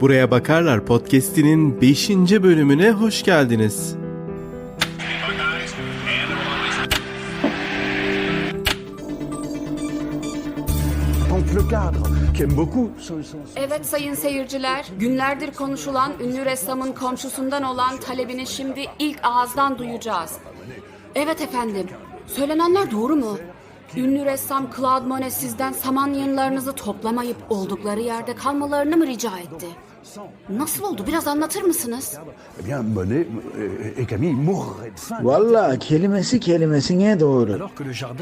Buraya Bakarlar podcast'inin 5. bölümüne hoş geldiniz. Evet sayın seyirciler, günlerdir konuşulan ünlü ressamın komşusundan olan talebini şimdi ilk ağızdan duyacağız. Evet efendim, söylenenler doğru mu? Ünlü ressam Claude Monet sizden saman yığınlarınızı toplamayıp oldukları yerde kalmalarını mı rica etti? Nasıl oldu? Biraz anlatır mısınız? Eh de faim. Vallahi kelimesi kelimesine doğru.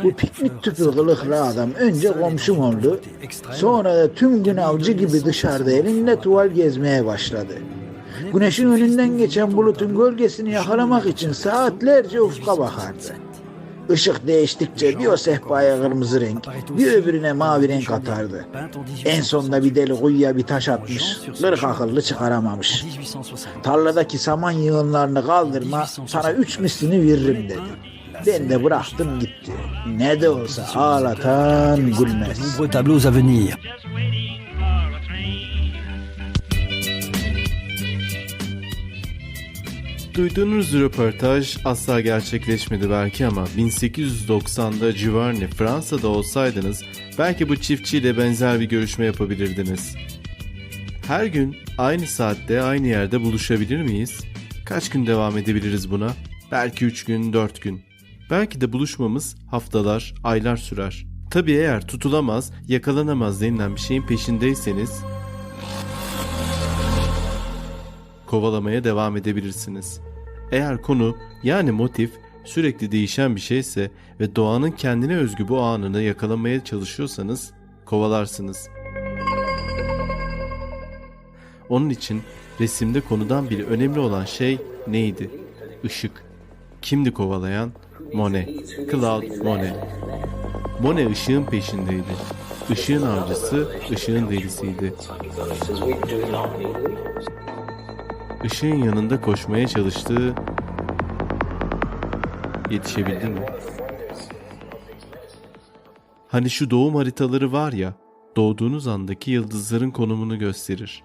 Bu piknik tüpü kılıklı adam önce komşum oldu. Sonra da tüm gün avcı gibi dışarıda elinde tuval gezmeye başladı. Güneşin önünden geçen bulutun gölgesini yakalamak için saatlerce ufka bakardı. Işık değiştikçe bir o sehpaya kırmızı renk, bir öbürüne mavi renk atardı. En sonunda bir deli kuyuya bir taş atmış, kırk akıllı çıkaramamış. Tarladaki saman yığınlarını kaldırma, sana üç mislini veririm dedi. Ben de bıraktım gitti. Ne de olsa ağlatan gülmez. Duyduğunuz röportaj asla gerçekleşmedi belki ama 1890'da Giverny Fransa'da olsaydınız belki bu çiftçiyle benzer bir görüşme yapabilirdiniz. Her gün aynı saatte aynı yerde buluşabilir miyiz? Kaç gün devam edebiliriz buna? Belki 3 gün, 4 gün. Belki de buluşmamız haftalar, aylar sürer. Tabii eğer tutulamaz, yakalanamaz denilen bir şeyin peşindeyseniz kovalamaya devam edebilirsiniz. Eğer konu yani motif sürekli değişen bir şeyse ve doğanın kendine özgü bu anını yakalamaya çalışıyorsanız kovalarsınız. Onun için resimde konudan biri önemli olan şey neydi? Işık. Kimdi kovalayan? Monet. Claude Monet. Monet ışığın peşindeydi. Işığın avcısı, ışığın delisiydi. Işığın yanında koşmaya çalıştığı yetişebildi mi? Hani şu doğum haritaları var ya, doğduğunuz andaki yıldızların konumunu gösterir.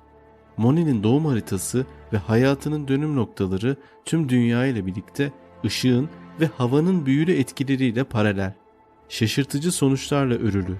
Monet'in doğum haritası ve hayatının dönüm noktaları tüm dünya ile birlikte ışığın ve havanın büyülü etkileriyle paralel. Şaşırtıcı sonuçlarla örülü.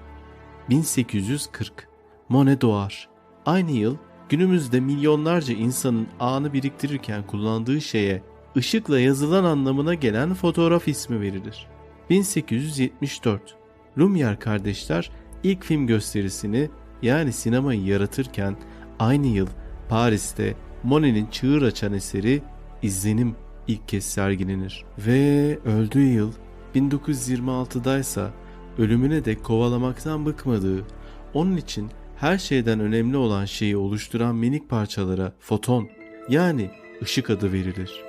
1840 Monet doğar. Aynı yıl günümüzde milyonlarca insanın anı biriktirirken kullandığı şeye ışıkla yazılan anlamına gelen fotoğraf ismi verilir. 1874 Lumière kardeşler ilk film gösterisini yani sinemayı yaratırken aynı yıl Paris'te Monet'in çığır açan eseri İzlenim ilk kez sergilenir. Ve öldüğü yıl 1926'daysa ölümüne dek kovalamaktan bıkmadığı, onun için her şeyden önemli olan şeyi oluşturan minik parçalara foton yani ışık adı verilir.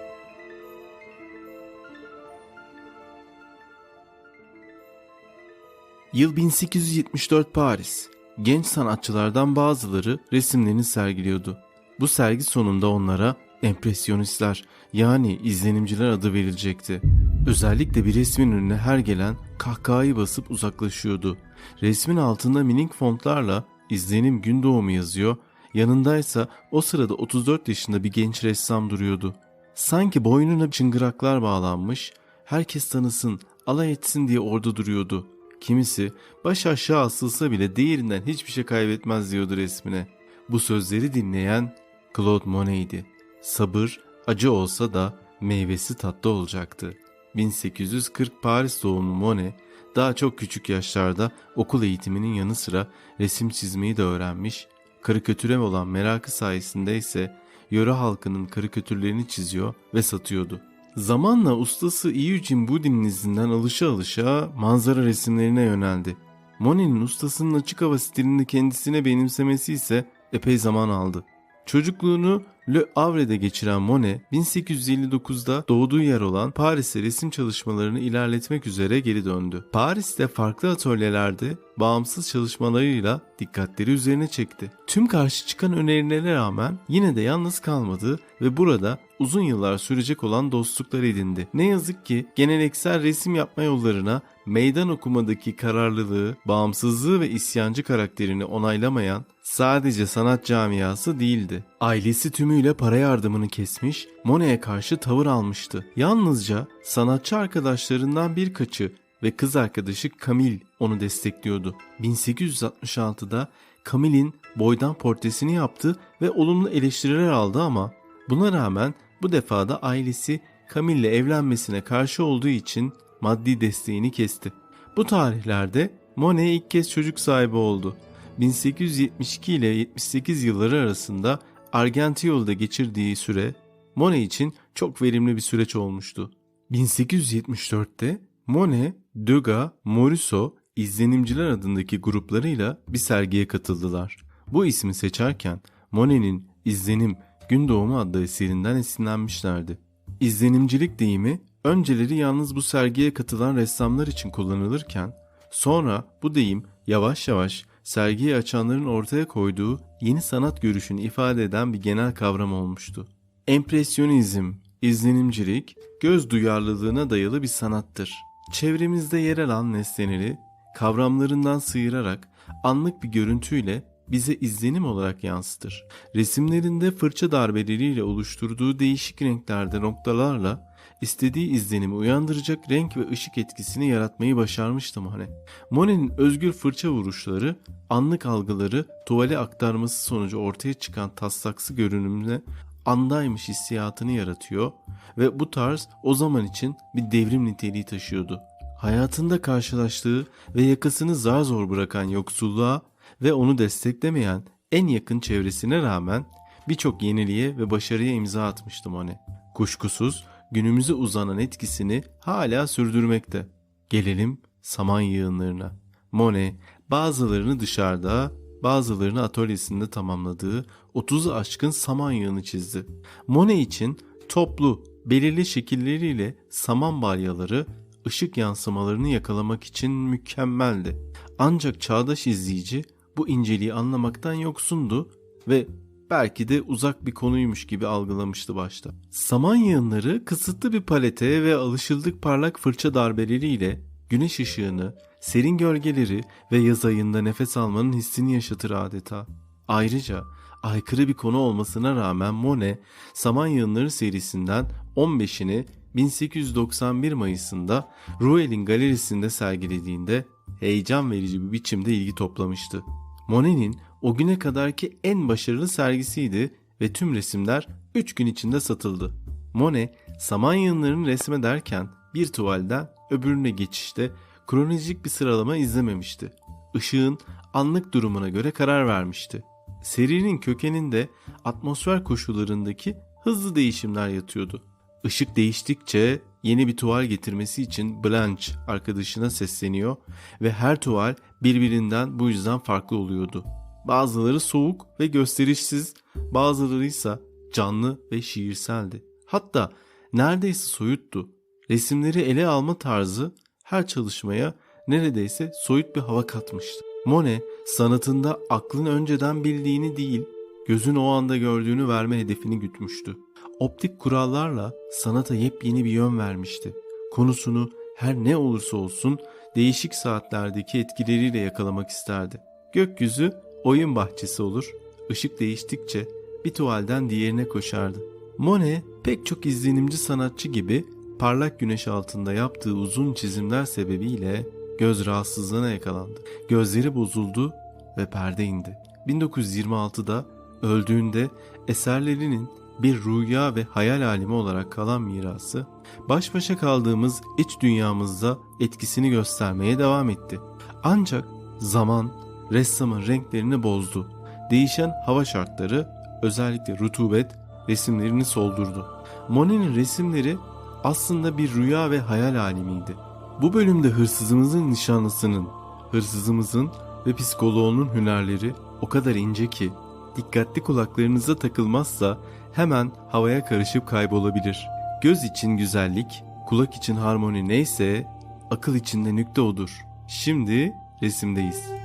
Yıl 1874 Paris. Genç sanatçılardan bazıları resimlerini sergiliyordu. Bu sergi sonunda onlara empresyonistler yani izlenimciler adı verilecekti. Özellikle bir resmin önüne her gelen kahkahayı basıp uzaklaşıyordu. Resmin altında minik fontlarla izlenim gün doğumu yazıyor, yanındaysa o sırada 34 yaşında bir genç ressam duruyordu. Sanki boynuna çıngıraklar bağlanmış, herkes tanısın, alay etsin diye orada duruyordu. Kimisi baş aşağı asılsa bile değerinden hiçbir şey kaybetmez diyordu resmine. Bu sözleri dinleyen Claude Monet'ydi. Sabır acı olsa da meyvesi tatlı olacaktı. 1840 Paris doğumlu Monet daha çok küçük yaşlarda okul eğitiminin yanı sıra resim çizmeyi de öğrenmiş, karikatüre olan merakı sayesinde ise yöre halkının karikatürlerini çiziyor ve satıyordu. Zamanla ustası Eugene Boudin'in izinden alışa alışa manzara resimlerine yöneldi. Monet'in ustasının açık hava stilini kendisine benimsemesi ise epey zaman aldı. Çocukluğunu Le Havre'de geçiren Monet, 1859'da doğduğu yer olan Paris'e resim çalışmalarını ilerletmek üzere geri döndü. Paris'te farklı atölyelerde bağımsız çalışmalarıyla dikkatleri üzerine çekti. Tüm karşı çıkan önerilerine rağmen yine de yalnız kalmadı ve burada uzun yıllar sürecek olan dostluklar edindi. Ne yazık ki geleneksel resim yapma yollarına meydan okumadaki kararlılığı, bağımsızlığı ve isyancı karakterini onaylamayan sadece sanat camiası değildi. Ailesi tümüyle para yardımını kesmiş, Monet'e karşı tavır almıştı. Yalnızca sanatçı arkadaşlarından birkaçı ve kız arkadaşı Camille onu destekliyordu. 1866'da Camille'in boydan portresini yaptı ve olumlu eleştiriler aldı ama buna rağmen bu defa da ailesi Camille'le evlenmesine karşı olduğu için maddi desteğini kesti. Bu tarihlerde Monet ilk kez çocuk sahibi oldu. 1872 ile 78 yılları arasında Argentiol'da geçirdiği süre Monet için çok verimli bir süreç olmuştu. 1874'te Monet, Degas, Morisot, İzlenimciler adındaki gruplarıyla bir sergiye katıldılar. Bu ismi seçerken Monet'in İzlenim, Gün Doğumu adlı eserinden esinlenmişlerdi. İzlenimcilik deyimi önceleri yalnız bu sergiye katılan ressamlar için kullanılırken sonra bu deyim yavaş yavaş sergiyi açanların ortaya koyduğu yeni sanat görüşünü ifade eden bir genel kavram olmuştu. Empresyonizm, izlenimcilik, göz duyarlılığına dayalı bir sanattır. Çevremizde yer alan nesneleri kavramlarından sıyırarak anlık bir görüntüyle bize izlenim olarak yansıtır. Resimlerinde fırça darbeleriyle oluşturduğu değişik renklerde noktalarla istediği izlenimi uyandıracak renk ve ışık etkisini yaratmayı başarmıştı Monet. Monet'in özgür fırça vuruşları, anlık algıları tuvale aktarması sonucu ortaya çıkan taslaksı görünümle andaymış hissiyatını yaratıyor ve bu tarz o zaman için bir devrim niteliği taşıyordu. Hayatında karşılaştığı ve yakasını zar zor bırakan yoksulluğa ve onu desteklemeyen en yakın çevresine rağmen birçok yeniliğe ve başarıya imza atmıştı Monet. Kuşkusuz günümüze uzanan etkisini hala sürdürmekte. Gelelim saman yığınlarına. Monet bazılarını dışarıda, bazılarını atölyesinde tamamladığı 30'u aşkın saman yığını çizdi. Monet için toplu, belirli şekilleriyle saman balyaları ışık yansımalarını yakalamak için mükemmeldi. Ancak çağdaş izleyici bu inceliği anlamaktan yoksundu ve belki de uzak bir konuymuş gibi algılamıştı başta. Saman yığınları kısıtlı bir palete ve alışıldık parlak fırça darbeleriyle güneş ışığını, serin gölgeleri ve yaz ayında nefes almanın hissini yaşatır adeta. Ayrıca aykırı bir konu olmasına rağmen Monet, Saman Yığınları serisinden 15'ini 1891 Mayıs'ında Rouel'in galerisinde sergilediğinde heyecan verici bir biçimde ilgi toplamıştı. Monet'in o güne kadarki en başarılı sergisiydi ve tüm resimler 3 gün içinde satıldı. Monet, saman yığınlarını resmederken bir tuvalden öbürüne geçişte kronolojik bir sıralama izlememişti. Işığın anlık durumuna göre karar vermişti. Serinin kökeninde atmosfer koşullarındaki hızlı değişimler yatıyordu. Işık değiştikçe yeni bir tuval getirmesi için Blanche arkadaşına sesleniyor ve her tuval birbirinden bu yüzden farklı oluyordu. Bazıları soğuk ve gösterişsiz, bazıları ise canlı ve şiirseldi. Hatta neredeyse soyuttu. Resimleri ele alma tarzı her çalışmaya neredeyse soyut bir hava katmıştı. Monet sanatında aklın önceden bildiğini değil, gözün o anda gördüğünü verme hedefini gütmüştü. Optik kurallarla sanata yepyeni bir yön vermişti. Konusunu her ne olursa olsun değişik saatlerdeki etkileriyle yakalamak isterdi. Gökyüzü oyun bahçesi olur, ışık değiştikçe bir tuvalden diğerine koşardı. Monet pek çok izlenimci sanatçı gibi parlak güneş altında yaptığı uzun çizimler sebebiyle göz rahatsızlığına yakalandı. Gözleri bozuldu ve perde indi. 1926'da öldüğünde eserlerinin bir rüya ve hayal alemi olarak kalan mirası, baş başa kaldığımız iç dünyamızda etkisini göstermeye devam etti. Ancak zaman ressamın renklerini bozdu. Değişen hava şartları, özellikle rutubet resimlerini soldurdu. Monet'in resimleri aslında bir rüya ve hayal alemiydi. Bu bölümde hırsızımızın nişanlısının, hırsızımızın ve psikoloğunun hünerleri o kadar ince ki dikkatli kulaklarınıza takılmazsa hemen havaya karışıp kaybolabilir. Göz için güzellik, kulak için harmoni neyse akıl içinde nükte odur. Şimdi resimdeyiz.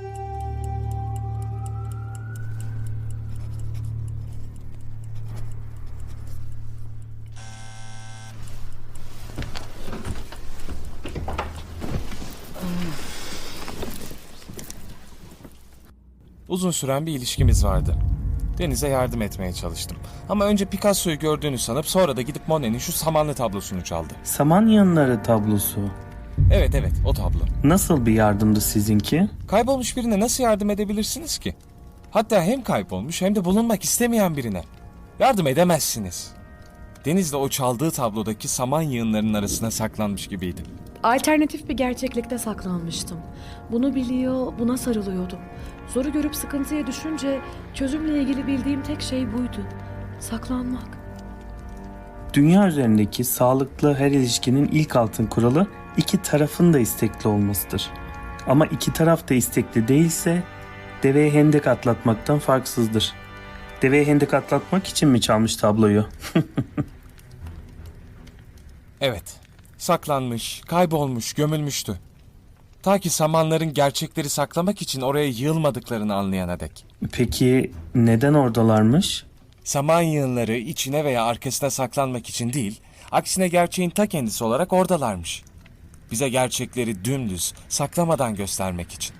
Uzun süren bir ilişkimiz vardı. Deniz'e yardım etmeye çalıştım. Ama önce Picasso'yu gördüğünü sanıp sonra da gidip Monet'in şu samanlı tablosunu çaldı. Saman yanları tablosu. Evet evet o tablo. Nasıl bir yardımdı sizinki? Kaybolmuş birine nasıl yardım edebilirsiniz ki? Hatta hem kaybolmuş hem de bulunmak istemeyen birine. Yardım edemezsiniz. Deniz de o çaldığı tablodaki saman yığınlarının arasına saklanmış gibiydi. Alternatif bir gerçeklikte saklanmıştım. Bunu biliyor, buna sarılıyordum. Zoru görüp sıkıntıya düşünce çözümle ilgili bildiğim tek şey buydu. Saklanmak. Dünya üzerindeki sağlıklı her ilişkinin ilk altın kuralı iki tarafın da istekli olmasıdır. Ama iki taraf da istekli değilse deveye hendek atlatmaktan farksızdır. Deveye hendek atlatmak için mi çalmış tabloyu? Evet, saklanmış, kaybolmuş, gömülmüştü. Ta ki samanların gerçekleri saklamak için oraya yığılmadıklarını anlayana dek. Peki neden oradalarmış? Saman yığınları içine veya arkasına saklanmak için değil, aksine gerçeğin ta kendisi olarak oradalarmış. Bize gerçekleri dümdüz, saklamadan göstermek için.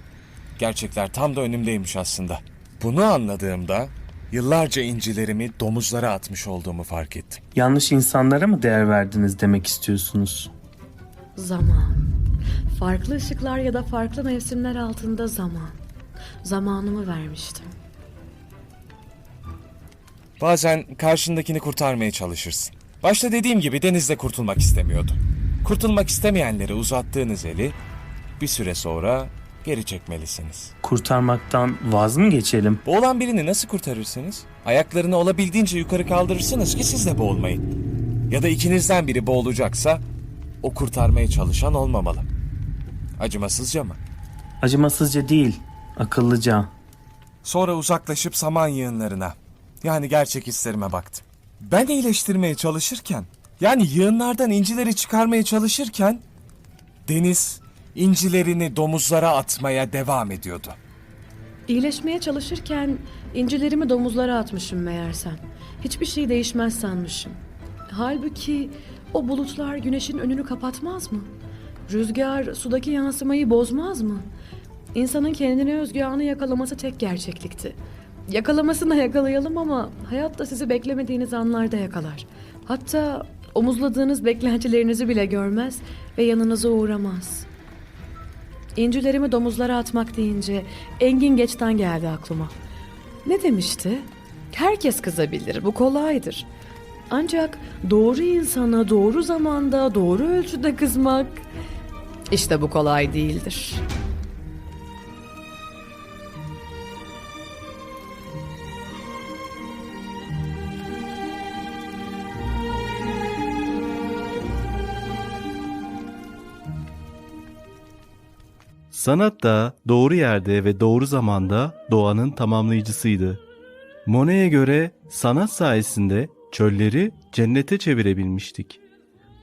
Gerçekler tam da önümdeymiş aslında. Bunu anladığımda yıllarca incilerimi domuzlara atmış olduğumu fark ettim. Yanlış insanlara mı değer verdiniz demek istiyorsunuz? Zaman. Farklı ışıklar ya da farklı mevsimler altında zaman. Zamanımı vermiştim. Bazen karşındakini kurtarmaya çalışırsın. Başta dediğim gibi denizde kurtulmak istemiyordu. Kurtulmak istemeyenlere uzattığınız eli bir süre sonra geri çekmelisiniz. Kurtarmaktan vaz mı geçelim? Boğulan birini nasıl kurtarırsınız? Ayaklarını olabildiğince yukarı kaldırırsınız ki siz de boğulmayın. Ya da ikinizden biri boğulacaksa o kurtarmaya çalışan olmamalı. Acımasızca mı? Acımasızca değil, akıllıca. Sonra uzaklaşıp saman yığınlarına, yani gerçek hislerime baktım. Ben iyileştirmeye çalışırken, yani yığınlardan incileri çıkarmaya çalışırken, deniz incilerini domuzlara atmaya devam ediyordu. İyileşmeye çalışırken incilerimi domuzlara atmışım meğersem. Hiçbir şey değişmez sanmışım. Halbuki o bulutlar güneşin önünü kapatmaz mı? Rüzgar sudaki yansımayı bozmaz mı? İnsanın kendine özgü anı yakalaması tek gerçeklikti. Yakalamasına yakalayalım ama hayat da sizi beklemediğiniz anlarda yakalar. Hatta omuzladığınız beklentilerinizi bile görmez ve yanınıza uğramaz. İncilerimi domuzlara atmak deyince Engin Geç'ten geldi aklıma. Ne demişti? Herkes kızabilir, bu kolaydır. Ancak doğru insana doğru zamanda doğru ölçüde kızmak işte bu kolay değildir. Sanat da doğru yerde ve doğru zamanda doğanın tamamlayıcısıydı. Monet'e göre sanat sayesinde çölleri cennete çevirebilmiştik.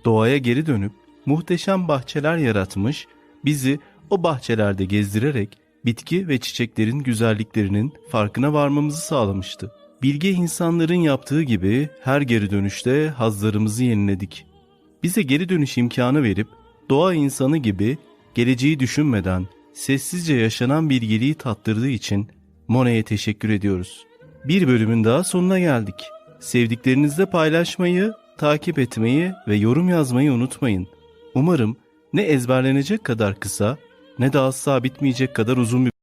Doğaya geri dönüp muhteşem bahçeler yaratmış, bizi o bahçelerde gezdirerek bitki ve çiçeklerin güzelliklerinin farkına varmamızı sağlamıştı. Bilge insanların yaptığı gibi her geri dönüşte hazlarımızı yeniledik. Bize geri dönüş imkanı verip doğa insanı gibi geleceği düşünmeden sessizce yaşanan bilgeliği tattırdığı için Monet'e teşekkür ediyoruz. Bir bölümün daha sonuna geldik. Sevdiklerinizle paylaşmayı, takip etmeyi ve yorum yazmayı unutmayın. Umarım ne ezberlenecek kadar kısa ne de asla bitmeyecek kadar uzun bir